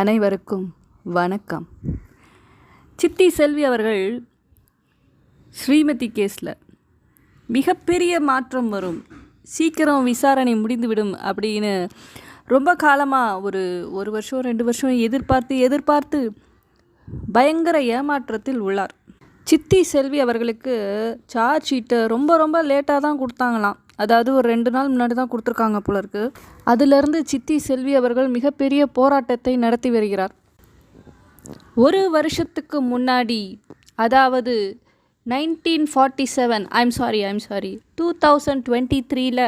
அனைவருக்கும் வணக்கம். சித்தி செல்வி அவர்கள் ஸ்ரீமதி கேஸில் மிகப்பெரிய மாற்றம் வரும். சீக்கிரம் விசாரணை முடிந்துவிடும் அப்படின்னு ரொம்ப காலமாக ஒரு ஒரு வருஷம் ரெண்டு வருஷம் எதிர்பார்த்து எதிர்பார்த்து பயங்கர ஏமாற்றத்தில் உள்ளார். சித்தி செல்வி அவர்களுக்கு சார்ஜ் ஷீட்டை ரொம்ப ரொம்ப லேட்டாக தான் கொடுத்தாங்களாம். அதாவது ஒரு ரெண்டு நாள் முன்னாடி தான் கொடுத்துருக்காங்க போல இருக்கு. அதிலிருந்து சித்தி செல்வி அவர்கள் மிகப்பெரிய போராட்டத்தை நடத்தி வருகிறார். ஒரு வருஷத்துக்கு முன்னாடி அதாவது nineteen forty seven I'm sorry I'm sorry two thousand twenty த்ரீல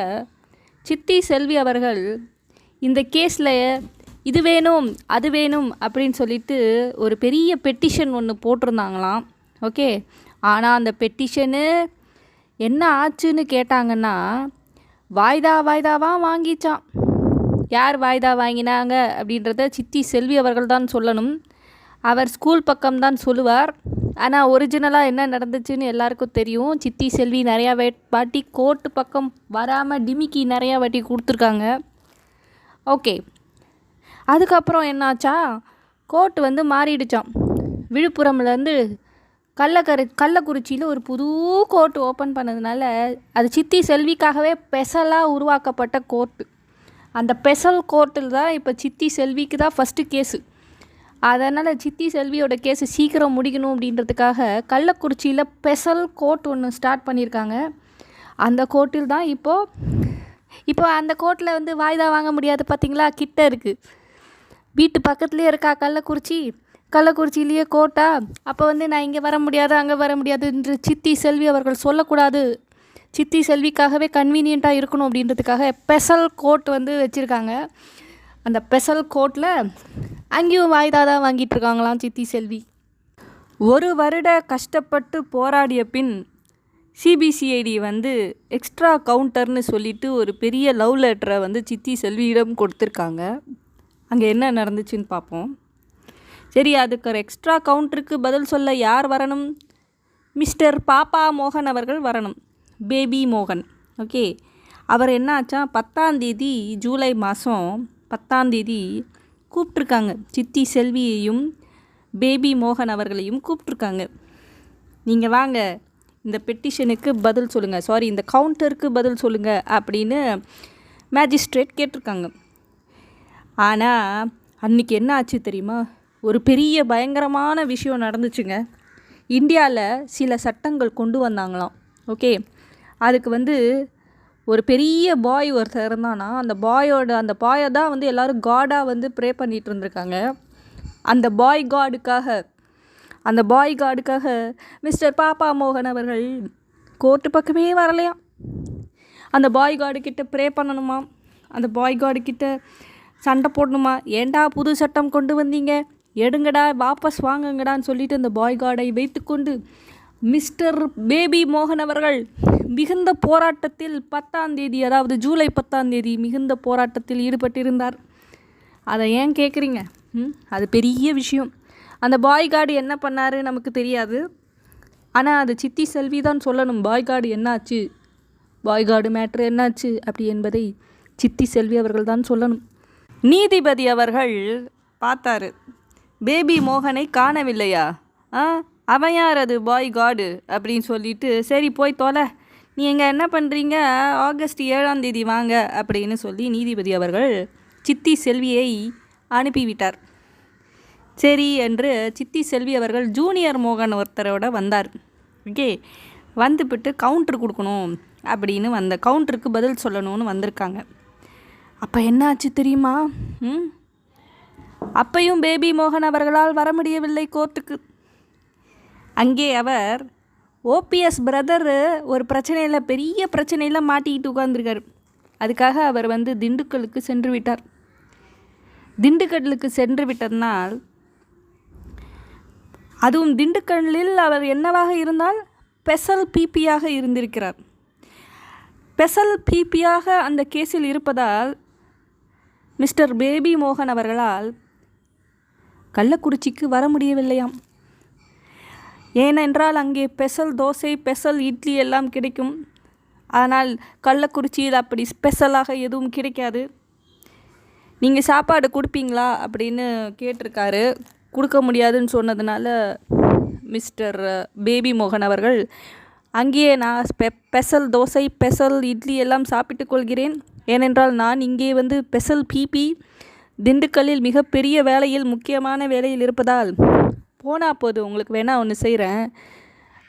சித்தி செல்வி அவர்கள் இந்த கேஸில் இது வேணும் அது வேணும் அப்படின்னு சொல்லிட்டு ஒரு பெரிய பெட்டிஷன் ஒன்று போட்டிருந்தாங்களாம். ஓகே? ஆனால் அந்த பெட்டிஷனு என்ன ஆச்சுன்னு கேட்டாங்கன்னா வாய்தா வாய்தாவாக வாங்கிச்சான் யார் வாய்தா வாங்கினாங்க அப்படின்றத சித்தி செல்வி அவர்கள் தான் சொல்லணும். அவர் ஸ்கூல் பக்கம்தான் சொல்லுவார். ஆனால் ஒரிஜினலாக என்ன நடந்துச்சுன்னு எல்லாருக்கும் தெரியும். சித்தி செல்வி நிறையா வே வாட்டி கோர்ட்டு பக்கம் வராமல் டிமிக்கி நிறையா வாட்டி கொடுத்துருக்காங்க. ஓகே. அதுக்கப்புறம் என்னாச்சா? கோர்ட் வந்து மாறிடுச்சான் விழுப்புரம்லேருந்து கள்ளக்கரு கள்ளக்குறிச்சியில் ஒரு புது கோர்ட் ஓப்பன் பண்ணதுனால அது சித்தி செல்விக்காகவே பெசலாக உருவாக்கப்பட்ட கோர்ட்டு அந்த ஸ்பெஷல் கோர்ட்டில் தான் இப்போ சித்தி செல்விக்கு தான் ஃபஸ்ட்டு கேஸு அதனால் சித்தி செல்வியோட கேஸு சீக்கிரம் முடிக்கணும் அப்படின்றதுக்காக கள்ளக்குறிச்சியில் ஸ்பெஷல் கோர்ட் ஒன்று ஸ்டார்ட் பண்ணியிருக்காங்க. அந்த கோர்ட்டில் தான் இப்போது இப்போ அந்த கோர்ட்டில் வந்து வாய்தா வாங்க முடியாது பார்த்தீங்களா கிட்ட இருக்குது வீட்டு பக்கத்துலேயே இருக்கா கள்ளக்குறிச்சி? கள்ளக்குறிச்சியிலேயே கோட்டா. அப்போ வந்து நான் இங்கே வர முடியாது அங்கே வர முடியாது என்று சித்தி செல்வி அவர்கள் சொல்லக்கூடாது. சித்தி செல்விக்காகவே கன்வீனியண்ட்டாக இருக்கணும் அப்படின்றதுக்காக ஸ்பெஷல் கோட் வந்து வச்சுருக்காங்க. அந்த ஸ்பெஷல் கோர்ட்டில் அங்கேயும் வாய்தா தான் வாங்கிட்டு இருக்காங்களாம் சித்தி செல்வி. ஒரு வருட கஷ்டப்பட்டு போராடிய பின் சிபிசிஐடி வந்து எக்ஸ்ட்ரா கவுண்டர்னு சொல்லிட்டு ஒரு பெரிய லவ் லெட்டரை வந்து சித்தி செல்வியிடம் கொடுத்துருக்காங்க. அங்கே என்ன நடந்துச்சுன்னு பார்ப்போம். சரி அதுக்கு ஒரு எக்ஸ்ட்ரா கவுண்டருக்கு பதில் சொல்ல யார் வரணும்? மிஸ்டர் பாப்பா மோகன் அவர்கள் வரணும். பேபி மோகன். ஓகே அவர் என்ன ஆச்சா பத்தாந்தேதி ஜூலை மாதம் பத்தாந்தேதி கூப்பிட்ருக்காங்க சித்தி செல்வியையும் பேபி மோகன் அவர்களையும் கூப்பிட்ருக்காங்க நீங்கள் வாங்க இந்த பெட்டிஷனுக்கு பதில் சொல்லுங்கள் சாரி இந்த கவுண்டருக்கு பதில் சொல்லுங்கள் அப்படின்னு மேஜிஸ்ட்ரேட் கேட்டிருக்காங்க. ஆனால் அன்றைக்கி என்ன ஆச்சு தெரியுமா? ஒரு பெரிய பயங்கரமான விஷயம் நடந்துச்சுங்க. இந்தியாவில் சில சட்டங்கள் கொண்டு வந்தாங்களாம். ஓகே? அதுக்கு வந்து ஒரு பெரிய பாய் ஒருத்தர் இருந்தானா அந்த பாயோட அந்த பாயை தான் வந்து எல்லோரும் காடாக வந்து ப்ரே பண்ணிகிட்டு இருந்திருக்காங்க. அந்த பாய் காடுக்காக அந்த பாய் காடுக்காக மிஸ்டர் பாப்பா மோகன் அவர்கள் கோர்ட்டு பக்கமே வரலையாம். அந்த பாய் கார்டுக்கிட்ட ப்ரே பண்ணணுமா அந்த பாய் கார்டுக்கிட்ட சண்டை போடணுமா? ஏண்டா புது சட்டம் கொண்டு வந்தீங்க? எடுங்கடா வாபஸ் வாங்குங்கடான்னு சொல்லிட்டு அந்த பாய் கார்டை வைத்துக்கொண்டு மிஸ்டர் பேபி மோகன் அவர்கள் மிகுந்த போராட்டத்தில் பத்தாம் தேதி அதாவது ஜூலை பத்தாம் தேதி மிகுந்த போராட்டத்தில் ஈடுபட்டிருந்தார். அதை ஏன் கேட்குறீங்க அது பெரிய விஷயம். அந்த பாய் கார்டு என்ன பண்ணாரு நமக்கு தெரியாது. ஆனால் அது சித்தி செல்வி தான் சொல்லணும் பாய் கார்டு என்னாச்சு? பாய் கார்டு மேட்ரு என்னாச்சு? அப்படி என்பதை சித்தி செல்வி அவர்கள் தான் சொல்லணும். நீதிபதி அவர்கள் பார்த்தாரு. பேபி மோகனை காணவில்லையா? ஆ அவன் யார் அது பாய் காடு அப்படின்னு சொல்லிட்டு சரி போய் தொலை. நீங்கள் என்ன பண்ணுறீங்க ஆகஸ்ட் ஏழாம் தேதி வாங்க அப்படின்னு சொல்லி நீதிபதி அவர்கள் சித்தி செல்வியை அனுப்பிவிட்டார். சரி என்று சித்தி செல்வி அவர்கள் ஜூனியர் மோகன் ஒருத்தரோட வந்தார். ஓகே வந்துபிட்டு கவுண்ட்ரு கொடுக்கணும் அப்படின்னு வந்த கவுண்டருக்கு பதில் சொல்லணும்னு வந்திருக்காங்க. அப்போ என்னாச்சு தெரியுமா? ம்? அப்பையும் பேபி மோகன் அவர்களால் வர முடியவில்லை கோர்ட்டுக்கு. அங்கே அவர் ஓபிஎஸ் பிரதரு ஒரு பிரச்சனையில் பெரிய பிரச்சனையில் மாட்டிக்கிட்டு உட்காந்துருக்கார் அதுக்காக அவர் வந்து திண்டுக்கலுக்கு சென்று விட்டார். திண்டுக்கல்லுக்கு சென்று விட்டதனால் அதுவும் திண்டுக்கல்லில் அவர் என்னவாக இருந்தால் பெசல் பிபியாக இருந்திருக்கிறார். பெசல் பிபியாக அந்த கேஸில் இருப்பதால் மிஸ்டர் பேபி மோகன் அவர்களால் கள்ளக்குறிச்சிக்கு வர முடியவில்லையாம். ஏனென்றால் அங்கே ஸ்பெஷல் தோசை ஸ்பெஷல் இட்லி எல்லாம் கிடைக்கும். ஆனால் கள்ளக்குறிச்சியில் அப்படி ஸ்பெஷலாக எதுவும் கிடைக்காது. நீங்கள் சாப்பாடு கொடுப்பீங்களா? அப்படின்னு கேட்டிருக்காரு. கொடுக்க முடியாதுன்னு சொன்னதுனால மிஸ்டர் பேபி மோகன் அவர்கள் அங்கேயே நான் spe special dosa special idli எல்லாம் சாப்பிட்டு கொள்கிறேன். ஏனென்றால் நான் இங்கே வந்து ஸ்பெஷல் பிபி திண்டுக்கல்லில் மிகப்பெரிய வேலையில் முக்கியமான வேலையில் இருப்பதால் போனால் போது உங்களுக்கு வேணால் ஒன்று செய்கிறேன்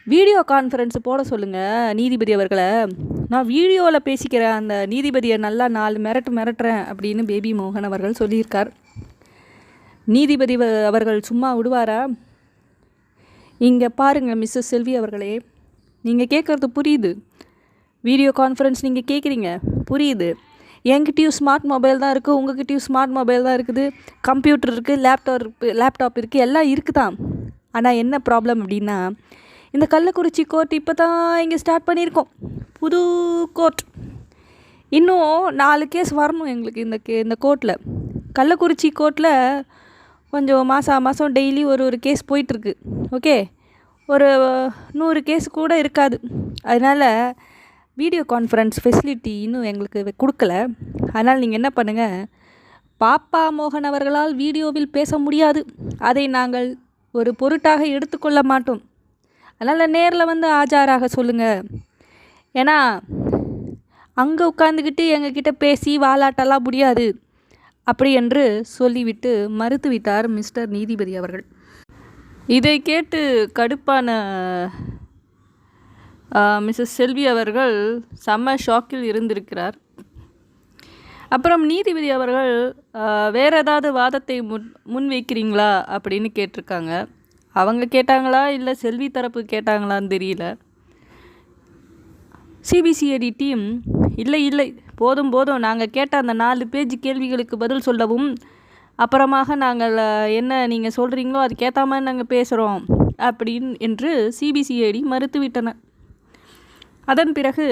வீடியோ கான்ஃபரன்ஸ் போட சொல்லுங்கள் நீதிபதி அவர்களை. நான் வீடியோவில் பேசிக்கிறேன் அந்த நீதிபதியை நல்லா நாலு மிரட்டு மிரட்டுறேன் அப்படின்னு பேபி மோகன் அவர்கள் சொல்லியிருக்கார். நீதிபதி வ- அவர்கள் சும்மா விடுவாரா? இங்கே பாருங்கள் மிஸ்ஸஸ் செல்வி அவர்களே. நீங்கள் கேட்குறது புரியுது. வீடியோ கான்ஃபரன்ஸ் நீங்கள் கேட்குறீங்க புரியுது. என்கிட்டயும் ஸ்மார்ட் மொபைல் தான் இருக்குது உங்ககிட்டயும் ஸ்மார்ட் மொபைல் தான் இருக்குது கம்ப்யூட்டர் இருக்குது லேப்டாப் இருக்கு லேப்டாப் இருக்குது எல்லாம் இருக்குதான் ஆனால் என்ன ப்ராப்ளம் அப்படின்னா இந்த கள்ளக்குறிச்சி கோர்ட் இப்போ தான் இங்கே ஸ்டார்ட் பண்ணியிருக்கோம். புது கோர்ட் இன்னும் நாலு கேஸ் வரணும் எங்களுக்கு இந்த கே இந்த கோர்ட்டில் கள்ளக்குறிச்சி கோர்ட்டில் கொஞ்சம் மாதம் மாதம் டெய்லி ஒரு ஒரு கேஸ் போயிட்டுருக்கு ஓகே ஒரு நூறு கேஸ் கூட இருக்காது. அதனால் வீடியோ கான்ஃபரன்ஸ் ஃபெசிலிட்டி இன்னும் எங்களுக்கு கொடுக்கல. அதனால் நீங்கள் என்ன பண்ணுங்கள் பாப்பா மோகன் அவர்களால் வீடியோவில் பேச முடியாது. அதை நாங்கள் ஒரு பொருட்டாக எடுத்துக்கொள்ள மாட்டோம். அதனால் நேரில் வந்து ஆஜராக சொல்லுங்கள் ஏன்னா அங்கே உட்காந்துக்கிட்டு எங்ககிட்ட பேசி வாலாட்டலாம் முடியாது. அப்படி என்று சொல்லிவிட்டு மறுத்துவிட்டார் மிஸ்டர் நீதிபதி அவர்கள். இதை கேட்டு கடுப்பான மிஸ்ஸஸ் செல்வி அவர்கள் செம்ம ஷாக்கில் இருந்திருக்கிறார். அப்புறம் நீதிபதி அவர்கள் வேறு ஏதாவது வாதத்தை முன் முன்வைக்கிறீங்களா அப்படின்னு கேட்டிருக்காங்க. அவங்க கேட்டாங்களா இல்லை செல்வி தரப்பு கேட்டாங்களான்னு தெரியல. சிபிசிஐடி டீம் இல்லை இல்லை போதும் போதும் நாங்கள் கேட்ட அந்த நாலு பேஜ் கேள்விகளுக்கு பதில் சொல்லவும் அப்புறமாக நாங்கள் என்ன நீங்கள் சொல்கிறீங்களோ அதுக்கேற்ற மாதிரி நாங்கள் பேசுகிறோம் அப்படின்னு என்று சிபிசிஐடி மறுத்துவிட்டன. அதன் பிறகு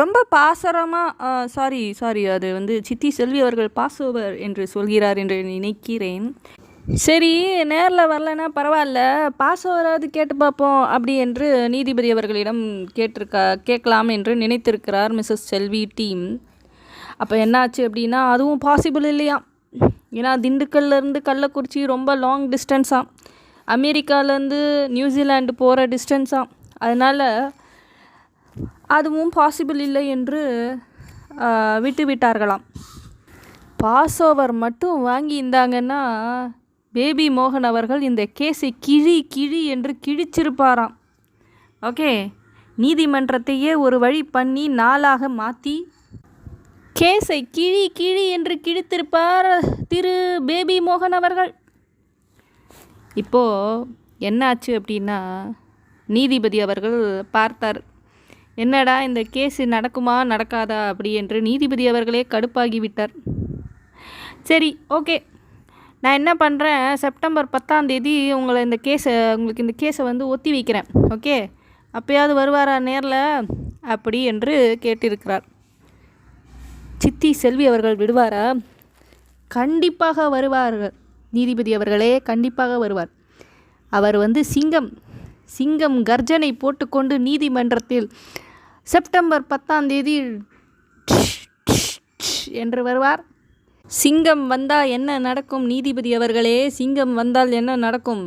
ரொம்ப பாசரமாக சாரி சாரி அது வந்து சித்தி செல்வி அவர்கள் பாஸ் ஓவர் என்று சொல்கிறார் என்று நினைக்கிறேன். சரி நேரில் வரலன்னா பரவாயில்ல பாஸ் ஓவராவது கேட்டு பார்ப்போம் அப்படி என்று நீதிபதி அவர்களிடம் கேட்டிருக்கா கேட்கலாம் என்று நினைத்திருக்கிறார் மிஸ்ஸஸ் செல்வி டீம் அப்போ என்னாச்சு அப்படின்னா அதுவும் பாசிபிள் இல்லையா? ஏன்னா திண்டுக்கல்லேருந்து கள்ளக்குறிச்சி ரொம்ப லாங் டிஸ்டன்ஸாக அமெரிக்காலேருந்து நியூசிலாண்டு போகிற டிஸ்டன்ஸாக அதனால் அதுவும் பாசிபிள் இல்லை என்று விட்டுவிட்டார்களாம். விட்டு விட்டார்களாம் பாஸ் ஓவர் மட்டும் வாங்கி இருந்தாங்கன்னா பேபி மோகன் அவர்கள் இந்த கேஸை கிழி கிழி என்று கிழிச்சிருப்பாராம். ஓகே நீதிமன்றத்தையே ஒரு வழி பண்ணி நாளாக மாற்றி கேஸை கிழி கிழி என்று கிழித்திருப்பார் திரு பேபி மோகன் அவர்கள். இப்போது என்னாச்சு அப்படின்னா நீதிபதி அவர்கள் பார்த்தார். என்னடா இந்த கேஸ் நடக்குமா நடக்காதா அப்படி என்று நீதிபதி அவர்களே கடுப்பாகிவிட்டார் சரி ஓகே நான் என்ன பண்ணுறேன் செப்டம்பர் பத்தாம் தேதி உங்களை இந்த கேஸை உங்களுக்கு இந்த கேஸை வந்து ஒத்தி வைக்கிறேன் ஓகே அப்பயாவது வருவாரா நேரில்? அப்படி என்று கேட்டிருக்கிறார். சித்தி செல்வி அவர்கள் விடுவாரா? கண்டிப்பாக வருவார்கள். நீதிபதி அவர்களே கண்டிப்பாக வருவார். அவர் வந்து சிங்கம் சிங்கம் கர்ஜனை போட்டுக்கொண்டு நீதிமன்றத்தில் செப்டம்பர் பத்தாம் தேதி என்று வருவார். சிங்கம் வந்தால் என்ன நடக்கும் நீதிபதி அவர்களே? சிங்கம் வந்தால் என்ன நடக்கும்?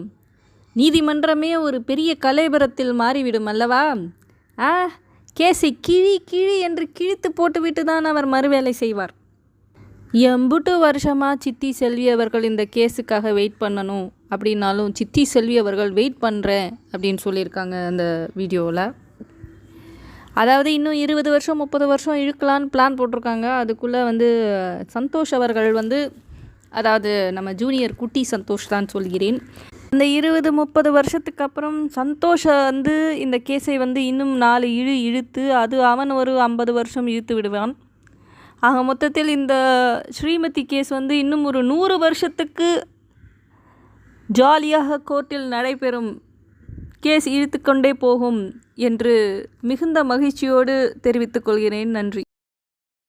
நீதிமன்றமே ஒரு பெரிய கலைபுரத்தில் மாறிவிடும் அல்லவா? ஆ கேஸை கிழி கிழி என்று கிழித்து போட்டுவிட்டு தான் அவர் மறுவேலை செய்வார். எம்புட்டு வருஷமாக சித்தி செல்வி அவர்கள் இந்த கேஸுக்காக வெயிட் பண்ணணும் அப்படின்னாலும் சித்தி செல்வி அவர்கள் வெயிட் பண்ணுறேன் அப்படின்னு சொல்லியிருக்காங்க அந்த வீடியோவில் அதாவது இன்னும் இருபது வருஷம் முப்பது வருஷம் இழுக்கலான்னு பிளான் போட்டிருக்காங்க. அதுக்குள்ளே வந்து சந்தோஷ் அவர்கள் வந்து அதாவது நம்ம ஜூனியர் குட்டி சந்தோஷ் தான் சொல்கிறேன். அந்த இருபது முப்பது வருஷத்துக்கு அப்புறம் சந்தோஷ வந்து இந்த கேஸை வந்து இன்னும் நாலு இழு இழுத்து அது அவன் ஒரு ஐம்பது வருஷம் இழுத்து விடுவான். ஆக மொத்தத்தில் இந்த ஸ்ரீமதி கேஸ் வந்து இன்னும் ஒரு நூறு வருஷத்துக்கு ஜாலியாக கோர்ட்டில் நடைபெறும். கேஸ் இழுத்துக்கொண்டே போகும். என்று மிகுந்த மகிழ்ச்சியோடு தெரிவித்துக் கொள்கிறேன். நன்றி.